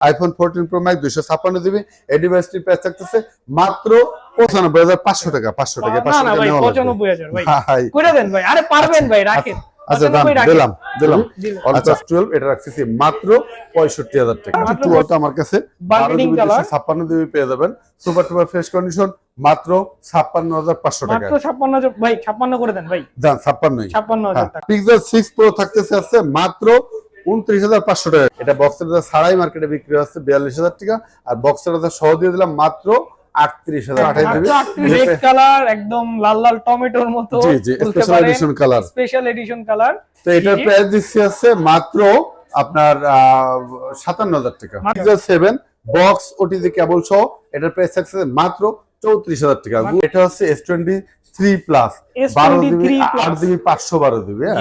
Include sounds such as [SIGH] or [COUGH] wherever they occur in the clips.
IPhone fourteen pro max দুইশো ছাপ্পান্ন GB এই ডিভাইসটির প্রাইস থাকতেছে মাত্র পঁচানব্বই হাজার পাঁচশো টাকা পাঁচশো টাকা পাঁচশো টাকা করে দেন ভাই আরে পারবেন ভাই রাখেন। আচ্ছা দাম দিলাম দিলাম। দিলাম। আচ্ছা। টুয়েলভ এটা রাখতেছি মাত্র পঁয়ষট্টি হাজার টাকা। টুয়েলভটা আমার কাছে বারো জিবি ছাপ্পান্ন জিবি পেয়ে যাবেন। সুপার টুপার ফ্রেশ কন্ডিশন মাত্র ছাপ্পান্ন হাজার পাঁচশো টাকা ছাপ্পান্ন ভাই ছাপ্পান্ন করে দেন ভাই। যান ছাপ্পান্নই। ছাপ্পান্ন হাজার পিক্সেল সিক্স প্রো থাকতেছে আছে মাত্র উনত্রিশ হাজার পাঁচশো টাকা। এটা বক্সের ছাড়াই মার্কেটে বিক্রি হচ্ছে বিয়াল্লিশ হাজার টাকা। আর বক্সের সহ দিয়ে দিলাম মাত্র আটত্রিশ হাজার। কালার একদম লাল লাল টমেটোর মতো। জি জি special edition colour special edition colour তো এটার প্রাইস দিচ্ছি আছে মাত্র আপনার সাতান্ন হাজার টাকা। সেভেন বক্স ওটিজি কেবল সহ এটার প্রাইস থাকছে মাত্র চৌত্রিশ হাজার টাকা। এটা হচ্ছে এস টোয়েন্টি থ্রি প্লাস বারো জিবি আট। জিবি পাঁচশো বারো জিবি হ্যাঁ।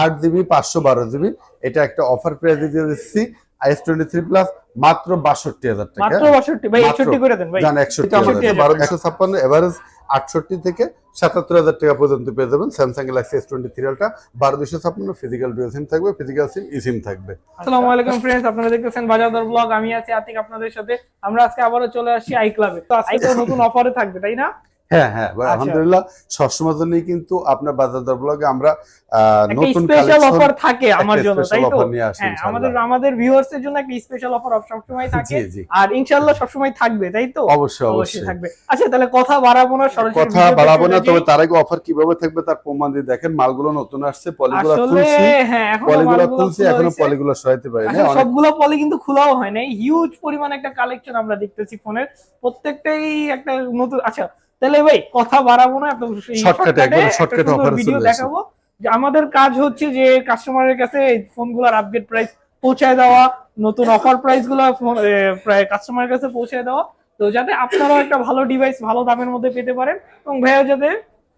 আট জিবি পাঁচশো বারো জিবি এটা একটা অফার প্রাইস দিয়ে দিচ্ছি। এস টোয়েন্টি থ্রি প্লাস মাত্র বাষট্টি হাজার টাকা। মাত্র বাষট্টি। ভাই একষট্টি করে দেন ভাই। জান একষট্টি একষট্টি বারো একশো ছাপ্পান্ন এভারেজ আটষট্টি থেকে সাতাত্তর হাজার টাকা পর্যন্ত পেয়ে যাবেন। স্যামসাং গ্যালাক্সি এস টোয়েন্টি থ্রিটা বারো দুশো ছাপ্পান্ন ফিজিক্যাল ডুয়েল সিম থাকবে ফিজিক্যাল সিম ই সিম থাকবে। আসসালামু আলাইকুম ফ্রেন্ডস আপনারা দেখতেছেন বাজারদর ব্লগ আমি আছি আতিক আপনাদের সাথে। আমরা আজকে আবারও চলে আসি আই ক্লাবে তো আজকে [LAUGHS] নতুন অফারে থাকবে তাই না? হ্যাঁ হ্যাঁ আচ্ছা। আলহামদুলিল্লাহ সবসময় জন্যই কিন্তু আপনার বাজার দর ব্লগে আমরা নতুন স্পেশাল অফার থাকে আমার জন্য তাই তো? offer নিয়ে আসি হ্যাঁ। আমাদের আমাদের ভিউয়ার্স এর জন্য একটা স্পেশাল অফার [LAUGHS] থাকে আর ইনশাআল্লাহ থাকবে তাই তো? অবশ্যই অবশ্যই অবশ্যই। থাকবে। আচ্ছা তাহলে কথা বাড়াবো না সরাসরি কথা বাড়াবো না তবে তার আগে অফার কীভাবে থাকবে তার প্রমাণ দিয়ে দেখেন মালগুলো নতুন আসছে পলিগুলো খুলছি হ্যাঁ এখনও পলিগুলো খুলছি এখনও পলিগুলো সরাইতে পারি না সবগুলো পলি কিন্তু খোলাও হয় নাই হিউজ পরিমাণ একটা কালেকশন আমরা দেখতেছি ফোনের প্রত্যেকটাই একটা নতুন আচ্ছা তাহলে ভাই কথা বাড়াবো না এ একবারে offer এ ভিডিও দেখাবো। যে আমাদের কাজ হচ্ছে যে কাস্টমারের কাছে এই ফোনগুলোর আপডেট প্রাইস পৌঁছায় দেওয়া নতুন অফার প্রাইসগুলো প্রায় কাস্টমারের কাছে পৌঁছায় দেওয়া। তো যাতে আপনারাও একটা ভালো ডিভাইস ভালো দামের মধ্যে পেতে পারেন এবং ভাইয়া যাতে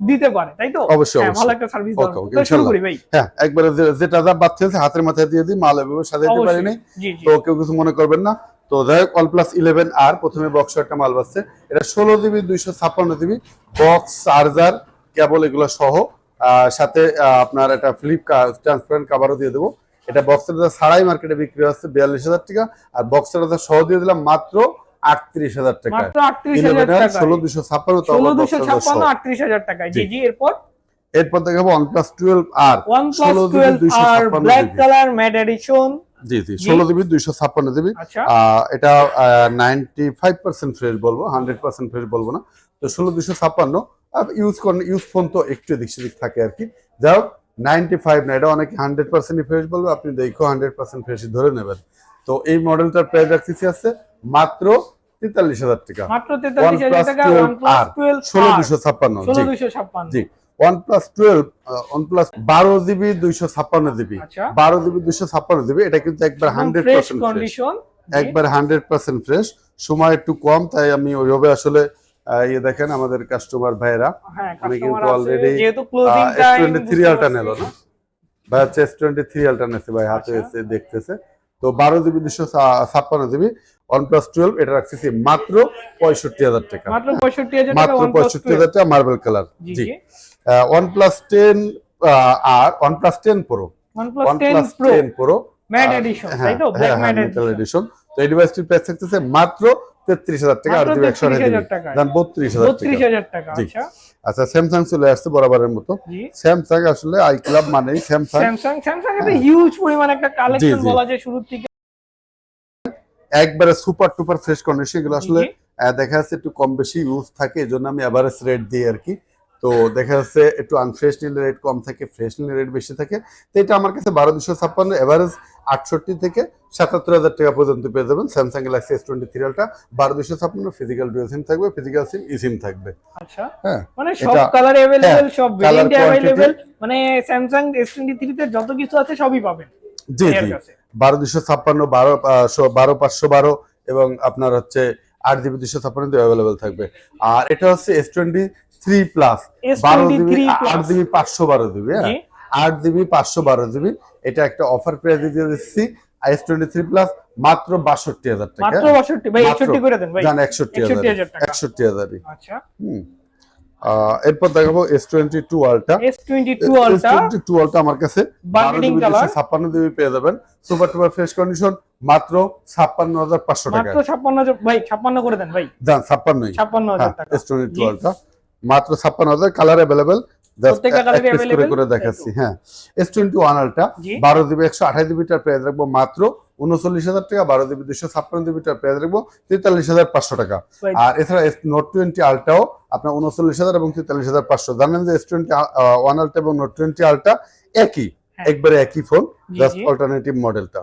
দিতে পারে তাই তো? অবশ্যই, হ্যাঁ, ভালো একটা সার্ভিস okay, শুরু করি ভাই। হ্যাঁ একবারে যেটা যা বাচ্চা হাতের মাথায় দিয়ে দিই মাল এভাবে সাজাইতে। পারিনি। তো কেউ কিছু মনে করবেন না। তো যাই হোক প্লাস ইলেভেন আর প্রথমে বক্স একটা মাল বাজছে এটা ষোলো জিবি দুইশো ছাপ্পান্ন জিবি বক্স চার্জার কেবল এগুলো সহ। সাথে আপনার একটা ফ্লিপ ট্রান্সপারেন্ট কাভারও দিয়ে দেবো। এটা বক্সের দাদা ছাড়াই মার্কেটে বিক্রি হচ্ছে বিয়াল্লিশ হাজার টাকা। আর বক্সের দাদা সহ দিয়ে দিলাম মাত্র আটত্রিশ হাজার টাকা। টাকা ষোলো দুশো ছাপ্পান্ন ষোলো দুশো ছাপ্পান্ন আটত্রিশ হাজার টাকায়। জি জি। এরপর? এরপর দেখাবো ওয়ান প্লাস টুয়েলভ আর ওয়ান প্লাস টুয়েলভ আর ব্ল্যাক কালার ম্যাট এডিশন জি জি ষোলো দুইশো ছাপ্পান্ন আচ্ছা। এটা নাইনটি ফাইভ পার্সেন্ট ফ্রেশ বলব হান্ড্রেড পার্সেন্ট ফ্রেশ বলব না। তো ষোলো দুশো ছাপ্পান্ন ইউজ করেন ইউজ ফোন তো একটু এদিক সেদিক থাকে আর কি। যাই হোক নাইনটি ফাইভ না এটা অনেকে হান্ড্রেড পার্সেন্টই ফ্রেশ বলবে আপনি দেখো হান্ড্রেড পার্সেন্ট ফ্রেশই ধরে নেবেন। তো এই মডেলটার প্রাইস রাখতেছি আছে মাত্র তেতাল্লিশ হাজার টাকা। মাত্র তেতাল্লিশ হাজার টাকা 12 ওয়ান প্লাস ষোলো দুশো ছাপ্পান্ন। জি। দুশো ছাপ্পান্ন জি one plus twelve OnePlus বারো জিবি দুইশো ছাপ্পান্ন জিবি আচ্ছা। বারো জিবি দুইশো ছাপ্পান্ন জিবি এটা কিন্তু একবার হান্ড্রেড ফ্রেশ পার্সেন্ট কন্ডিশন একবার হান্ড্রেড পার্সেন্ট ফ্রেশ সময় একটু কম তাই আমি ওইভাবে আসলে ইয়ে দেখেন আমাদের কাস্টমার ভাইরা আমি কিন্তু টোয়েন্টি থ্রি আলটা নিল না। ভাই হচ্ছে এস টোয়েন্টি থ্রি আলটা নিচ্ছে ভাই হাতে আচ্ছা। এসে দেখতেছে। তো বারো জিবি দুশো ছাপ্পান্ন জিবি ওয়ান প্লাস টুয়েলভ এটা রাখতেছি মাত্র পঁয়ষট্টি হাজার টাকা। মাত্র পঁয়ষট্টি হাজার টাকা মাত্র পঁয়ষট্টি হাজার টাকা মার্বেল কালার জি। প্লাস টেন আর ম্যাট এডিশন তাই তো? ব্ল্যাক ম্যাট এডিশন তো এই ডিভাইসটির প্রাইস থাকতেছে মাত্র টাকা আর মাত্র দিবে একশো 33,000 টাকা। দাম বত্রিশ হাজার বত্রিশ টাকা হাজার টাকা আচ্ছা। আচ্ছা স্যামসাং চলে আসছে বরাবরের মতো। স্যামসাং আসলে আই ক্লাব মানেই স্যামসাং স্যামসাং স্যামসাং এর হিউজ পরিমাণ একটা কালেকশন বলা যায় শুরুর থেকে একবারে সুপার টুপার ফ্রেশ কন্ডিশন এগুলো আসলে দেখা যাচ্ছে একটু কম বেশি ইউজ থাকে এই জন্য আমি এভারেজ রেট দিই আর কি। তো দেখা যাচ্ছে একটু আনফ্রেশ নিলে রেট কম থাকে ফ্রেশ নিলে রেট বেশি থাকে। তো এটা আমার কাছে বারো দুশো ছাপ্পান্ন এভারেজ আটষট্টি থেকে সাতাত্তর হাজার টাকা পর্যন্ত পেয়ে যাবেন। স্যামসাং গ্যালাক্সি এস টোয়েন্টি থ্রিটা বারো দুশো ছাপ্পান্ন ফিজিক্যাল ডুয়েল সিম থাকবে ফিজিক্যাল সিম ই সিম থাকবে। আচ্ছা। হ্যাঁ মানে সব কালার হ্যাঁ, সব ভেরিয়েন্ট অ্যাভেলেবেল মানে স্যামসাং S23 তে যত কিছু আছে সবই পাবেন। জি জি। বারো দুশো ছাপ্পান্ন বারো বারো পাঁচশো বারো এবং আপনার হচ্ছে আট জিবি দুশো ছাপ্পান্ন অ্যাভেলেবেল থাকবে। আর এটা হচ্ছে এস টোয়েন্টি থ্রি প্লাস বারো জিবি S23 আট জিবি পাঁচশো বারো জিবি হ্যাঁ? আট জিবি পাঁচশো বারো জিবি। এটা একটা অফার প্রাইস দিয়ে দিচ্ছি। টোয়েন্টি থ্রি প্লাস মাত্র বাষট্টি হাজার টাকা। মাত্র 62 ভাই। 61 করে দেন ভাই। জান একষট্টি হাজার। একষট্টি হাজারই। আচ্ছা। হুম। এরপর দেখাবো S twenty two ultra S twenty two ultra two ultra আমার কাছে। ছাপ্পান্ন দিবি পেয়ে যাবেন। সুপার টুপার ফ্রেশ কন্ডিশন মাত্র ছাপ্পান্ন হাজার পাঁচশো টাকা মাত্র ছাপ্পান্ন হাজার ভাই ছাপ্পান্ন করে দেন ভাই। যান ছাপ্পান্নই। ছাপ্পান্ন হাজার টাকা। এস টোয়েন্টি টু আলটা মাত্র ছাপ্পান্ন হাজার কালার অ্যাভেলেবেল প্রত্যেকটা colour করে দেখাচ্ছি হ্যাঁ। এস টোয়েন্টি ওয়ান আলটা বারো একশো আঠাশ প্রাইস রাখব মাত্র উনচল্লিশ হাজার টাকা বারো জিবি দুশো ছাপ্পান্ন জিবিটার প্রাইস রাখব তেতাল্লিশ হাজার পাঁচশো টাকা। আর এছাড়া নোট টোয়েন্টি আলটাও আপনার উনচল্লিশ হাজার এবং তেতাল্লিশ হাজার পাঁচশো। জানেন যে এস টোয়েন্টি ওয়ান আলটা এবং নোট টোয়েন্টি আলটা একই হ্যাঁ। একবারে একই ফোন জাস্ট অল্টারনেটিভ মডেলটা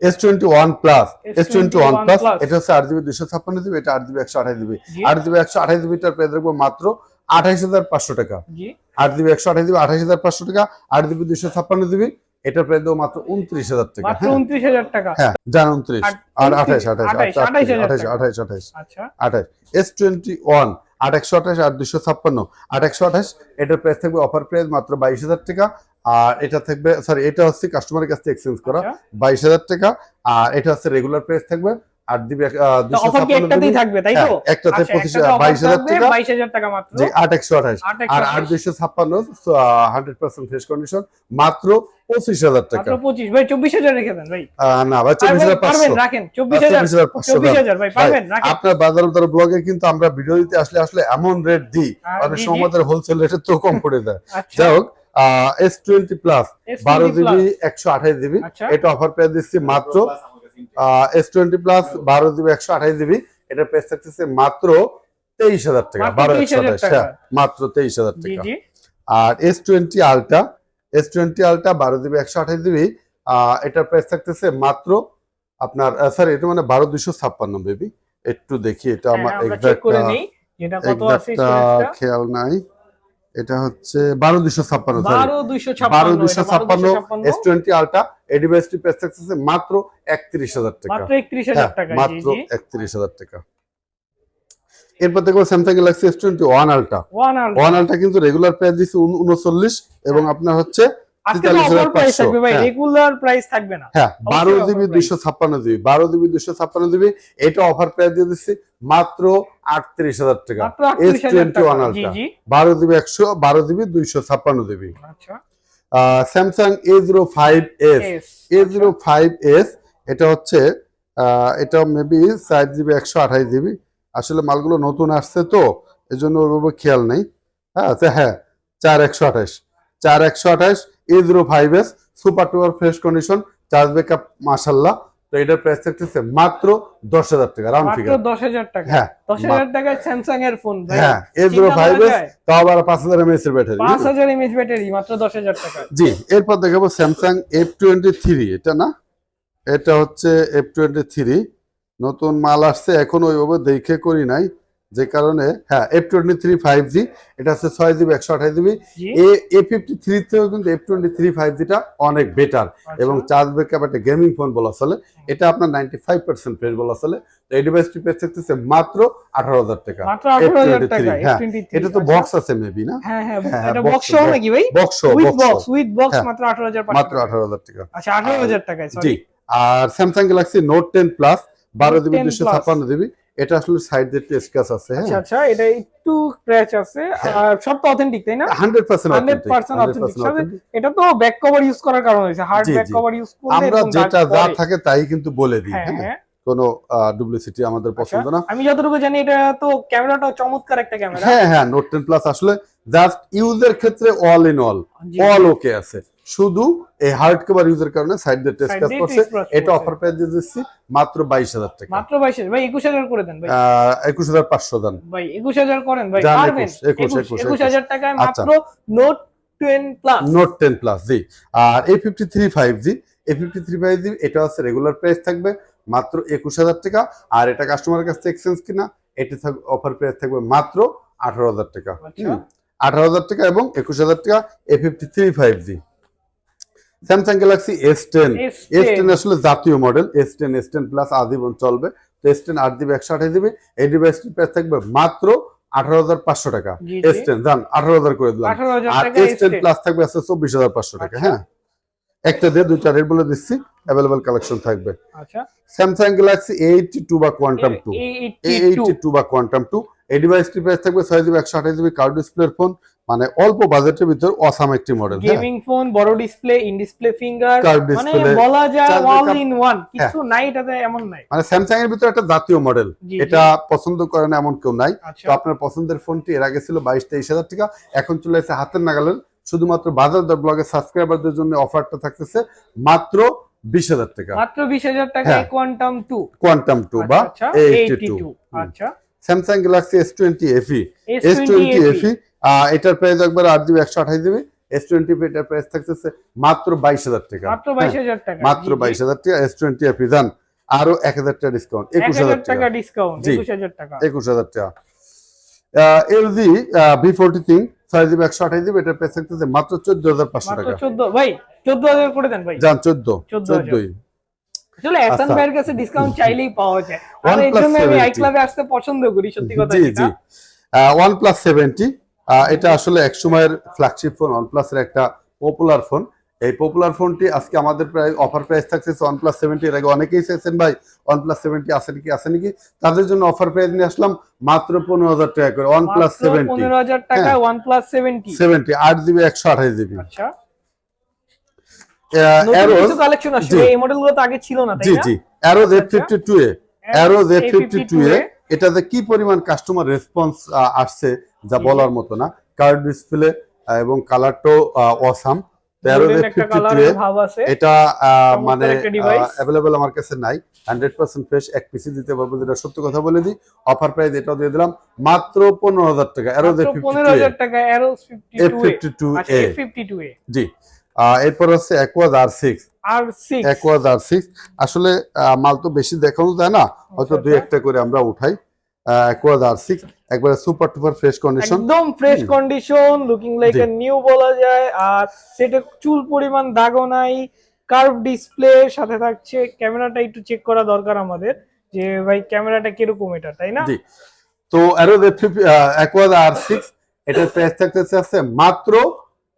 S twenty one plus S twenty one S21 plus এটা হচ্ছে আট জিবি দুশো ছাপ্পান্ন জিবি এটা আট জিবি একশো আঠাশ জিবি আট জিবি একশো আঠাশ জিবিটার প্রাইস রাখব মাত্র আঠাইশ হাজার পাঁচশো টাকা। জি। আট জিবি একশো আঠাশ জিবি আঠাশ হাজার পাঁচশো টাকা আট জিবি দুশো ছাপ্পান্ন জিবি এটার প্রাইস দেবো মাত্র উনত্রিশ হাজার টাকা হ্যাঁ। উনত্রিশ হাজার টাকা। হ্যাঁ জান উনত্রিশ। আর আঠাশ আঠাশ, আঠাশ হাজার আঠাশ টাকা। আঠাশ আঠাশ। আচ্ছা। আঠাশ এস টোয়েন্টি ওয়ান আট একশো আঠাশ আর দুশো ছাপ্পান্ন। আট একশো আঠাশ এটার প্রাইস থাকবে অফার প্রাইস মাত্র বাইশ হাজার টাকা। আর এটা থাকবে সরি এটা হচ্ছে কাস্টমারের কাছ থেকে এক্সচেঞ্জ করা আচ্ছা। বাইশ হাজার টাকা। আর এটা হচ্ছে রেগুলার প্রাইস থাকবে আট দিবি অফার কি একটাতেই থাকবে তাই তো? হ্যাঁ, একটাতে আচ্ছা, টাকা। মাত্র? জি আর ফ্রেশ কন্ডিশন টাকা। মাত্র ভাই রেখে দেন ভাই। না পারবেন রাখেন চব্বিশ হাজার চব্বিশ হাজার পাঁচশো চব্বিশ হাজার ভাই পারবেন রাখেন। আপনার বাজার ব্লগে কিন্তু আমরা ভিডিও দিতে আসলে আসলে এমন রেট দিই। অনেক সময় আমাদের হোলসেল রেটে তো কম করে দেয় আচ্ছা। যাই হোক এস টোয়েন্টি প্লাস বারো জিবি একশো আঠাশ জিবি আচ্ছা। এটা অফার পেয়ে দিচ্ছি মাত্র এস টোয়েন্টি প্লাস বারো জিবি একশো আঠাশ জিবি এটা থাকতেছে মাত্র তেইশ হাজার টাকা বারো একশো আঠাশ হ্যাঁ মাত্র তেইশ হাজার টাকা। আর S twenty ultra S twenty ultra বারো জিবি একশো আঠাশ জিবি এটার প্রাইস থাকতেছে মাত্র আপনার স্যার এটা মানে বারো দুশো ছাপ্পান্ন বেবি একটু দেখি এটা আমার হ্যাঁ, আমরা আহ, খেয়াল নাই। এটা হচ্ছে বারো দুইশো ছাপ্পান্ন বারো দুইশো ছাপ্পান্ন এস টোয়েন্টি আলটা এডিভাইসটি থাকতেছে মাত্র একত্রিশ হাজার টাকা। মাত্র একত্রিশ হ্যাঁ, হাজার টাকা হাজার টাকা। এরপর দেখব Samsung Galaxy S twenty one ultra one ultra কিন্তু রেগুলার প্রাইস দিচ্ছে উন- উনচল্লিশ এবং আপনার হচ্ছে আজকে তো 43,500 অফার প্রাইস থাকবে ভাই হ্যাঁ। হ্যাঁ বারো জিবি দুইশো ছাপ্পান্ন জিবি বারো জিবি দুইশো ছাপ্পান্ন জিবি এটা অফার প্রাইস দিয়ে দিচ্ছি মাত্র আটত্রিশ হাজার টাকা। মাত্র আটত্রিশ হাজার S21 টাকা। G ultra. বারো জিবি একশো বারো জিবি দুইশো ছাপ্পান্ন GB. Samsung A zero five S A zero five S এটা হচ্ছে এটা মেবি জিবি একশো আঠাশ জিবি। আসলে মালগুলো নতুন আসছে তো এই জন্য ওইভাবে খেয়াল নেই। হ্যাঁ আচ্ছা হ্যাঁ চার একশো আঠাশ। চার একশো আঠাশ zero five S super টুপার fresh condition charge backup মাসাল্লাহ তো এটার প্রাইস থাকতেছে মাত্র দশ হাজার টাকা রাউন্ড ফিগার দশ হাজার টাকা। হ্যাঁ দশ হাজার টাকায় স্যামসাং এর ফোন হ্যাঁ এ জিরো চিন্তা ফাইভ এস তাও আবার পাঁচ হাজার এমএস এর ব্যাটারি পাঁচ হাজার এমএচ ব্যাটারি মাত্র দশ হাজার টাকা। জি এরপর দেখাবো স্যামসাং এফ টোয়েন্টি থ্রি এটা না? এটা হচ্ছে এফ টোয়েন্টি থ্রি নতুন মাল আসছে এখন ওইভাবে দেখে করি নাই। যে কারণে হ্যাঁ F twenty three five G এটা হচ্ছে ছয় জিবি একশো আঠাশ GB. A A fifty three থেকেও কিন্তু এফ টোয়েন্টি থ্রি ফাইভ জিটা অনেক বেটার আচ্ছা। এবং চার্জ ব্যাকআপ একটা গেমিং ফোন বলা চলে এটা আপনার নাইনটি ফাইভ পার্সেন্ট ফ্রেশ বলা চলে। তো এই ডিভাইসটি পেয়ে থাকতেছে মাত্র আঠারো হাজার টাকা। হাজার F23 টাকা হ্যাঁ, এটা তো। বক্স আছে মেবি না? হ্যাঁ বক্স নাকি ভাই? Box with box box with box. মাত্র আঠারো হাজার মাত্র আঠারো হাজার টাকা। আচ্ছা আঠারো হাজার টাকায় জি। আর Samsung Galaxy Note ten plus বারো জিবি দুশো। ছাপ্পান্ন জিবি। এটা আসলে সাইড দিয়ে আছে আচ্ছা হ্যাঁ? আচ্ছা এটা একটু ক্র্যাচ আছে। আর সব তো অথেন্টিক তাই না? Hundred percent 100% authentic। এটা তো ব্যাক কভার ইউজ করার কারণ হয়েছে। হার্ড ব্যাক কভার ইউজ করলে আমরা যেটা যা থাকে তাই কিন্তু বলে দিই হ্যাঁ হ্যাঁ? হ্যাঁ। কোনো ডুপ্লিসিটি আমাদের পছন্দ না। আমি যতটুকু জানি এটা তো ক্যামেরাটাও চমৎকার একটা ক্যামেরা। হ্যাঁ হ্যাঁ নোট টেন প্লাস আসলে জাস্ট ইউজের ক্ষেত্রে all in all all okay আছে। শুধু এই হার্ড কভার ইউজের কারণে সাইড দিয়ে টেস্ট কাজ করছে এটা অফার পেয়ে দিয়ে দিচ্ছি মাত্র বাইশ হাজার টাকা। মাত্র বাইশ ভাই একুশ হাজার করে দেন ভাই। একুশ হাজার পাঁচশো দান। ভাই একুশ হাজার করেন ভাই। যান পারবেন। 21, 21, একুশ একুশ হাজার টাকায় আচ্ছা। মাত্র Note ten plus Note ten plus G. R A fifty three five G A fifty three five G এটা হচ্ছে রেগুলার প্রাইস থাকবে মাত্র একুশ হাজার টাকা। আর এটা কাস্টমারের কাছ থেকে এক্সচেঞ্জ কিনা এটি অফার প্রাইস থাকবে মাত্র আঠারো হাজার টাকা। আচ্ছা। আঠারো হাজার টাকা এবং একুশ হাজার টাকা A fifty three five G. Samsung Galaxy S ten S ten আসলে জাতীয় model S ten S ten plus আজীবন চলবে। তো এস টেন আট জিবি একশো আঠাশ জিবি এই ডিভাইসটির প্রাইস থাকবে মাত্র আঠারো হাজার পাঁচশো টাকা। এস টেন যান আঠারো হাজার করে দিলাম। আর এস টেন প্লাস থাকবে আছে চব্বিশ হাজার পাঁচশো টাকা আচ্ছা। হ্যাঁ একটা দিয়ে দুইটা রেট বলে দিচ্ছি অ্যাভেলেবল কালেকশন থাকবে। আচ্ছা। স্যামসাং গ্যালাক্সি এইটটি টু বা কোয়ান্টাম টু এই- এই- এইটটি টু বা কোয়ান্টাম টু এই ডিভাইসটি প্রাইস থাকবে ছয় জিবি একশো আঠাশ জিবি কার্ড ডিসপ্লের ফোন মানে অল্প বাজেটের ভিতর অসাম একটি মডেল গেমিং ফোন বড় ডিসপ্লে ইন ডিসপ্লে ফিঙ্গার মানে বলা যায় অল ইন ওয়ান কিছু নাই এটাতে এমন নাই। মানে স্যামসাং এর ভিতরে একটা জাতীয় মডেল এটা পছন্দ করে না এমন কেউ নাই। আচ্ছা। তো আপনার পছন্দের ফোনটি এর আগে ছিল বাইশ তেইশ হাজার টাকা এখন চলে এসেছে হাতের নাগালের শুধুমাত্র বাজার দর ব্লগের সাবস্ক্রাইবারদের জন্য অফারটা থাকতেছে মাত্র বিশ হাজার টাকা। মাত্র বিশ হাজার টাকায়। কোয়ান্টাম টু কোয়ান্টাম টু বা আচ্ছা এইটি টু টু আচ্ছা। Samsung Galaxy S twenty FE S twenty FE এটার প্রাইস একবার আট জিবি একশো আঠাশ জিবি এস টোয়েন্টি এটার প্রাইস থাকতেছে মাত্র বাইশ হাজার টাকা। মাত্র বাইশ হ্যাঁ, হাজার টাকা। মাত্র বাইশ হাজার টাকা। এস টোয়েন্টি এফি যান আরও এক হাজার টাকা ডিসকাউন্ট একুশ হাজার টাকা ডিসকাউন্ট জি। একুশ হাজার টাকা। একুশ হাজার টাকা। এলজি ভি ফোরটি তিন ছয় জিবি একশো আঠাশ জিবি এটার প্রাইস থাকতেছে মাত্র চোদ্দ হাজার পাঁচশো টাকা। চোদ্দ ভাই চোদ্দ হাজার করে দেন ভাই। যান চোদ্দ চোদ্দই। আসলে এহসান আচ্ছা। ভাইয়ের কাছে ডিসকাউন্ট চাইলেই পাওয়া যায়। আর OnePlus জন্য আমি আই ক্লাবে আসতে পছন্দ করি সত্যি কথা জি জি। ওয়ান প্লাস সেভেন্টি এটা আসলে এক সময়ের ফ্ল্যাগশিপ ফোন ওয়ান প্লাসের একটা পপুলার ফোন এই পপুলার ফোনটি আজকে আমাদের প্রায় অফার প্রাইস থাকছে ওয়ান প্লাস সেভেন্টি এর আগে অনেকেই চেয়েছেন ভাই ওয়ান প্লাস সেভেন্টি আছে নাকি আছে নাকি? তাদের জন্য অফার প্রাইস নিয়ে আসলাম মাত্র পনেরো হাজার টাকা করে ওয়ান প্লাস সেভেন্টি পনেরো হাজার টাকা। ওয়ান প্লাস সেভেন্টি সেভেন্টি আট জিবি একশো আঠাশ জিবি। আচ্ছা। কালেকশন আসছে। এই মডেল তো আগে ছিল না তাই না? জি। Arrow Z. Fifty two A arrow Z fifty two A এটাতে কি পরিমাণ কাস্টমার রেসপন্স আসছে যা বলার মতো না। কার্ড ডিসপ্লে এবং কালারটাও অসাম অ্যারো Golden জেড একটা ফিফটি টু কালারের এ ভাব আছে। এটা আহ, মানে অ্যাভেলেবল আমার কাছে নাই। হান্ড্রেড পার্সেন্ট ফ্রেশ এক পিসি দিতে পারব যেটা সত্য কথা বলে দিই। অফার প্রাইস এটাও দিয়ে দিলাম। মাত্র পনেরো হাজার টাকা। ফিফটি টু আচ্ছা এ। জি। এরপর হচ্ছে Aquos R six R six Aquos R six আসলে মাল তো বেশি দেখানো যায় না হয়তো আচ্ছা, দুই একটা করে আমরা উঠাই। অ্যাকোয়াজ আর সিক্স একবারে সুপার টুপার ফ্রেশ কন্ডিশন একদম fresh condition looking like a new বলা যায়। আর সেটা চুল পরিমাণ দাগও নাই কার্ভ ডিসপ্লে সাথে থাকছে ক্যামেরাটা একটু চেক করা দরকার আমাদের যে ভাই ক্যামেরাটা কীরকম এটা তাই না? তো অ্যারো অ্যাকোয়াজ আর সিক্স এটার প্রাইস থাকতেছে আছে মাত্র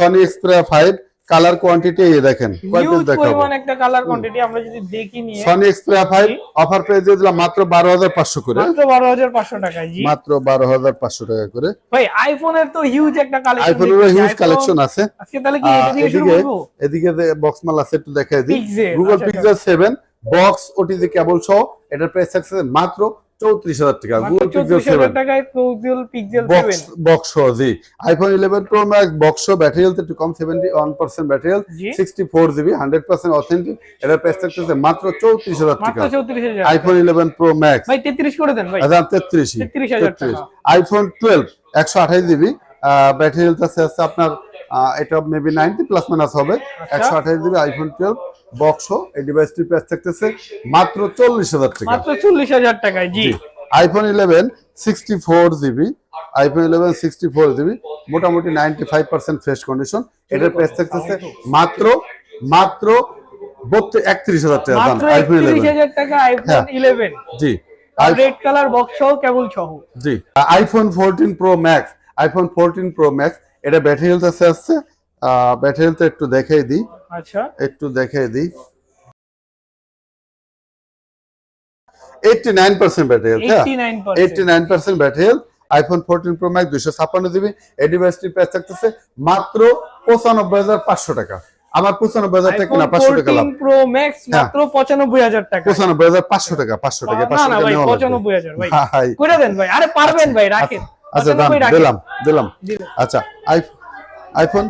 সনি ফাইভ কালার কোয়ান্টিটি এই দেখেন কয়েকদিন হিউজ দেখাবো? পরিমাণ একটা কালার কোয়ান্টিটি আমরা যদি দেখি নিয়ে। সনি অফার প্রাইস দিয়ে দিলাম মাত্র করে। মাত্র জি। মাত্র পাঁচশো টাকা করে। ভাই আইফোনের তো হিউজ একটা কালেকশন আইফোনের হিউজ কালেকশন আছে। আজকে তাহলে কি এটা থেকে শুরু এদিকে করব? এদিকে বক্স মাল আছে একটু দেখাই দিই। Google Pixel seven box OTG cable সহ এটার প্রাইস থাকছে মাত্র চৌত্রিশ হাজার টাকা গুগল পিক্সেল সেভেন টাকায় গুগল পিক্সেল বক্স বক্স জি। IPhone eleven Pro Max box battery health একটু কম seventy one percent battery health sixty four GB hundred percent authentic এটার প্রাইস থাকতেছে মাত্র চৌত্রিশ হাজার টাকা। আইফোন ইলেভেন প্রো ম্যাক্স ভাই তেত্রিশ করে দেন ভাই। আচ্ছা তেত্রিশ 33,000 টাকা। আইফোন টুয়েলভ একশো আঠাশ জিবি ব্যাটারি হেলথ আছে আছে আপনার এটা মেবি নাইনটি প্লাস মাইনাস হবে। আচ্ছা। একশো আঠাশ জিবি আইফোন টুয়েলভ বক্স এই ডিভাইসটির প্রাইস থাকতেছে মাত্র চল্লিশ হাজার টাকা। মাত্র চল্লিশ হাজার টাকায় জি। IPhone eleven sixty four GB iPhone eleven sixty four GB মোটামুটি ninety five percent fresh condition এটার প্রাইস থাকতেছে মাত্র মাত্র বত্রিশ একত্রিশ হাজার টাকা দাম আইফোন ইলেভেন হাজার টাকা আইফোন হ্যাঁ। ইলেভেন জি। রেড কালার বক্স সহ কেবল সহ। জি। IPhone fourteen Pro Max iPhone fourteen Pro Max এটা ব্যাটারি হেলথ আছে আসছে ব্যাটারি হেলথ একটু দেখাই দিই। আচ্ছা। একটু দেখাই দিই। Eighty nine percent battery health হ্যাঁ? Eighty nine eighty nine percent battery health iPhone fourteen Pro Max দুশো ছাপ্পান্ন জিবি এই ডিভাইসটির প্রাইস থাকতেছে মাত্র পঁচানব্বই হাজার পাঁচশো টাকা। আমার পঁচানব্বই হাজার টাকা না পাঁচশো টাকা লাভ। প্রো ম্যাক্স হ্যাঁ। মাত্র পঁচানব্বই হাজার টাকা। পঁচানব্বই হাজার পাঁচশো টাকা পাঁচশো টাকা না পাঁচশো না টাকা ভাই নেওয়া লাগবে। পঁচানব্বই হাজার ভাই। ভাই। করে দেন ভাই। আরে পারবেন ভাই রাখেন। আচ্ছা 95 রাখেন। দিলাম দিলাম। আচ্ছা আইফোন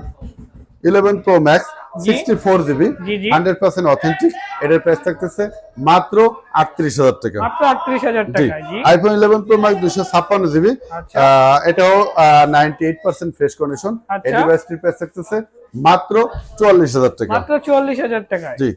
ইলেভেন প্রো ম্যাক্স জি। সিক্সটি ফোর জিবি জি জি। হান্ড্রেড পার্সেন্ট অথেন্টিক এটার প্রাইস থাকতেছে মাত্র আটত্রিশ হাজার টাকা। মাত্র আটত্রিশ হাজার জি। টাকা জি। আইফোন ইলেভেন প্রো ম্যাক্স দুশো ছাপ্পান্ন জিবি এটাও ninety eight percent fresh condition এই। ডিভাইসটির প্রাইস থাকতেছে মাত্র চুয়াল্লিশ হাজার টাকা। মাত্র চুয়াল্লিশ হাজার টাকায়। জি।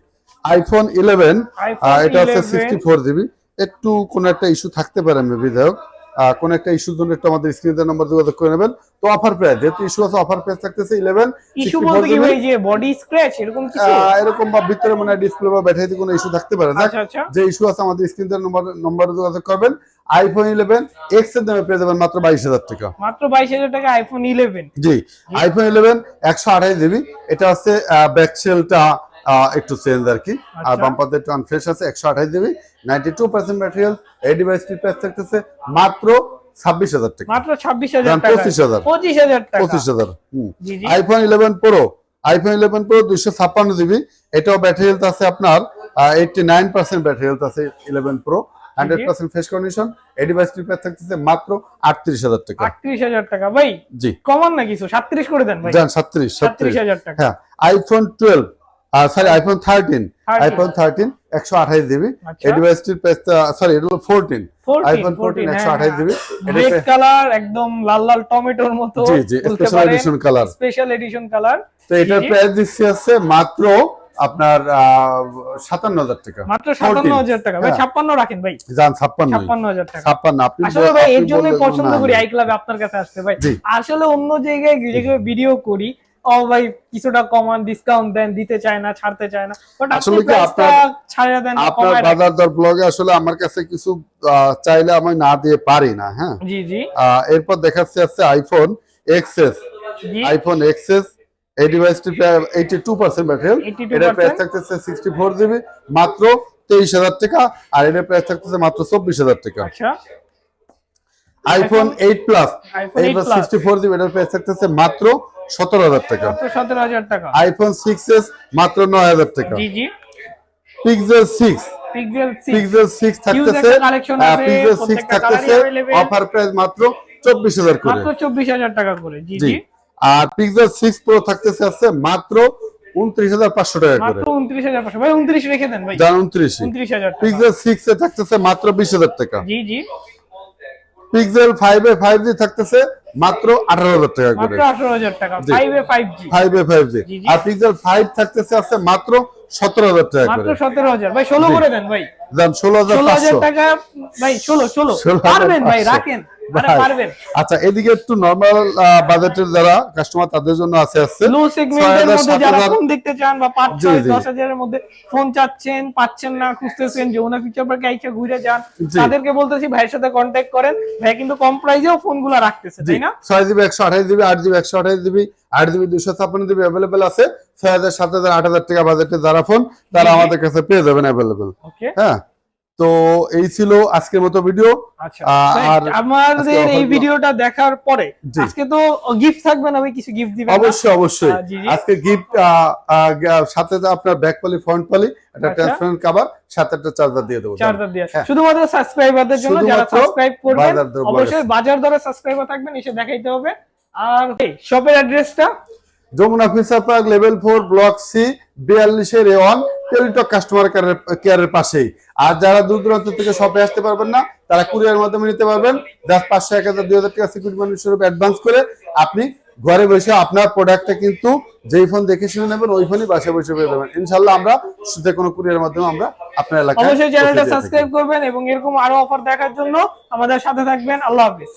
আইফোন ইলেভেন iPhone এটা হচ্ছে 11 সিক্সটি ফোর জিবি একটু কোন একটা ইস্যু থাকতে পারে হোক। আহ, কোন একটা ইস্যুর জন্য একটু আমাদের স্ক্রিনের নম্বর যোগাযোগ করে নেবেন। তো অফার প্রাইস যেহেতু ইস্যু আছে অফার প্রাইস থাকতেছে ইলেভেন ইস্যু বলতে কি ভাই যে বডি স্ক্র্যাচ এরকম কিছু? এরকম বা ভিতরে মনে ডিসপ্লে বা ব্যাটারিতে কোনো ইস্যু থাকতে পারে। যাক, আচ্ছা আচ্ছা। যে ইস্যু আছে আমাদের স্ক্রিনের নম্বর নম্বরে যোগাযোগ করবেন। আইফোন ইলেভেন এক্সের দামে পেয়ে যাবেন মাত্র বাইশ হাজার টাকা। মাত্র বাইশ হাজার টাকা আইফোন ইলেভেন জি আইফোন ইলেভেন একশো আঠাশ জিবি এটা হচ্ছে ব্যাক সেলটা একটু চেঞ্জ আর কি। আর। বাম্পারদের একটু আনফ্রেশ আছে একশো আঠাশ GB ninety two percent material এই ডিভাইসটির প্রাইস থাকতেছে মাত্র ছাব্বিশ হাজার টাকা। মাত্র ছাব্বিশ হাজার যান, টাকা। 25,000 পঁচিশ হাজার পঁচিশ হাজার জি জি। IPhone eleven Pro iPhone eleven Pro দুইশো ছাপ্পান্ন জিবি এটাও ব্যাটারি হেলথ আছে আপনার eighty nine percent battery health আছে eleven Pro hundred percent face condition এই ডিভাইসটির প্রাইস থাকতেছে মাত্র আটত্রিশ হাজার টাকা। আটত্রিশ হাজার টাকা। ভাই জি। কমান না কিছু? সাতত্রিশ করে দেন ভাই। সাতত্রিশ সাতত্রিশ। সাতত্রিশ হাজার টাকা। হ্যাঁ iPhone twelve sorry iPhone thirteen iPhone thirteen একশো আঠাশ জিবি আচ্ছা। এই ডিভাইসটির সরি এটা হলো ফোরটিন আইফোন ফোরটিন একশো আঠাশ জিবি কালার একদম লাল লাল টমেটোর মতো জি জি special edition colour special edition colour তো এটার প্রাইস দিচ্ছি আছে মাত্র আপনার সাতান্ন হাজার টাকা। মাত্র সাতান্ন হাজার টাকা। ভাই হ্যাঁ। ছাপ্পান্ন রাখেন ভাই। যান ছাপ্পান্ন। ছাপ্পান্ন হাজার টাকা। ছাপ্পান্ন আপনি আসলে ভাই এর জন্যই পছন্দ করি। আই ক্লাবে আপনার কাছে আসতে ভাই। আসলে অন্য জায়গায় যেগুলো ভিডিও করি ও ভাই কিছুটা কমান ডিসকাউন্ট দেন দিতে চায় না ছাড়তে চায় না। বাট আসলে কি আপনার- ছাড়া দেন আপনার বাজার দর ব্লগে আসলে আমার কাছে কিছু চাইলে আমি না দিয়ে পারি না হ্যাঁ? জি জি। এরপর দেখাচ্ছে আছে আইফোন এক্সএস আইফোন এক্সএস এই ডিভাইসটি প্রায় এইটি টু পার্সেন্ট ব্যাটারি 82% এটার প্রাইস থাকতেছে সিক্সটি ফোর জিবি মাত্র তেইশ হাজার টাকা। আর এটার প্রাইস থাকতেছে মাত্র চব্বিশ হাজার টাকা। আচ্ছা। আইফোন এইট প্লাস আইফোন এই 8 Plus। সিক্সটি ফোর জিবি এটার প্রাইস থাকতেছে মাত্র সতেরো হাজার টাকা। আইফোন সিক্স এস মাত্র নয় হাজার টাকা। জি জি। পিক্সেল থাকতেছে থাকতেছে অফার প্রাইস মাত্র চব্বিশ হাজার করে। মাত্র টাকা করে জি জি। জি। আর পিক্সেল সিক্স প্রো থাকতেছে আছে মাত্র উনত্রিশ হাজার পাঁচশো টাকা করে। মাত্র ভাই রেখে দেন ভাই। পিক্সেল এ থাকতেছে মাত্র বিশ হাজার টাকা। জি জি। Pixel five A five G থাকতেছে মাত্র আঠারো হাজার টাকা করে। মাত্র আঠারো হাজার টাকা জি। ফাইভ এ ফাইভ জি এ। আর পিক্সেল ফাইভ থাকতেছে আছে মাত্র সতেরো হাজার টাকা করে। সতেরো হাজার। ভাই ষোলো। করে দেন ভাই। দেন ষোলো হাজার ষোলো টাকা ভাই ষোলো ষোলো। 16,500 পারবেন ভাই রাখেন। আচ্ছা এদিকে একটু নর্মাল বাজেটের যারা কাস্টমার তাদের জন্য আছে আছে লো সেগমেন্টের মধ্যে যারা ফোন দেখতে চান বা পাঁচ জি, ছয় জি। দশ হাজারের মধ্যে ফোন চাচ্ছেন পাচ্ছেন না খুঁজতেছেন যমুনা ফিচার পার্কে আইসা ঘুরে যান। তাদেরকে বলতেছি ভাইয়ের সাথে কন্ট্যাক্ট করেন। ভাই কিন্তু কম প্রাইসেও ফোনগুলো রাখতেছে তাই না? ছয় জিবি একশো আঠাশ জিবি আট জিবি একশো আঠাশ জিবি আট জিবি দুশো ছাপ্পান্ন জিবি অ্যাভেলেবেল আছে। ছয় হাজার সাত হাজার আট হাজার টাকা বাজেটে যারা ফোন তারা। আমাদের কাছে পেয়ে যাবেন অ্যাভেলেবেল হ্যাঁ। তো এই ছিল আজকের মতো ভিডিও আচ্ছা আর আমাদের এই ভিডিওটা দেখার পরে আজকে তো গিফট থাকবে না আমি কিছু গিফট দিবেন অবশ্যই অবশ্যই। আজকে গিফট সাথে আপনার ব্যাক পলি ফ্রন্ট পলি একটা আচ্ছা। ট্রান্সপারেন্ট কভার সাথে একটা চার্জার দিয়ে দেবো। চার্জার দিয়ে। হ্যাঁ। শুধুমাত্র সাবস্ক্রাইবারদের জন্য যারা সাবস্ক্রাইব করবেন অবশ্যই বাজার দরে সাবস্ক্রাইবার থাকবেন এসে দেখাইতে হবে। আর শপের অ্যাড্রেসটা Jamuna future park level four block C বিয়াল্লিশের A one Teletalk customer কেয়ারের পাশেই। আর যারা দূর দূরান্ত থেকে শপে আসতে পারবেন না তারা কুরিয়ার মাধ্যমে নিতে পারবেন। জাস্ট পাঁচশো এক হাজার দুই হাজার টাকা সিকিউরিটি মানি স্বরূপ অ্যাডভান্স করে আপনি ঘরে বসে আপনার প্রোডাক্টটা কিন্তু যেই ফোন দেখে শুনে নেবেন ওই ফোনই বাসায় বসে পেয়ে যাবেন। ইনশাল্লাহ আমরা যে কোনো কুরিয়ার মাধ্যমে আমরা আপনার এলাকায় অবশ্যই চ্যানেলটা সাবস্ক্রাইব করবেন এবং এরকম আরও অফার দেখার জন্য আমাদের সাথে থাকবেন। আল্লাহ হাফিজ।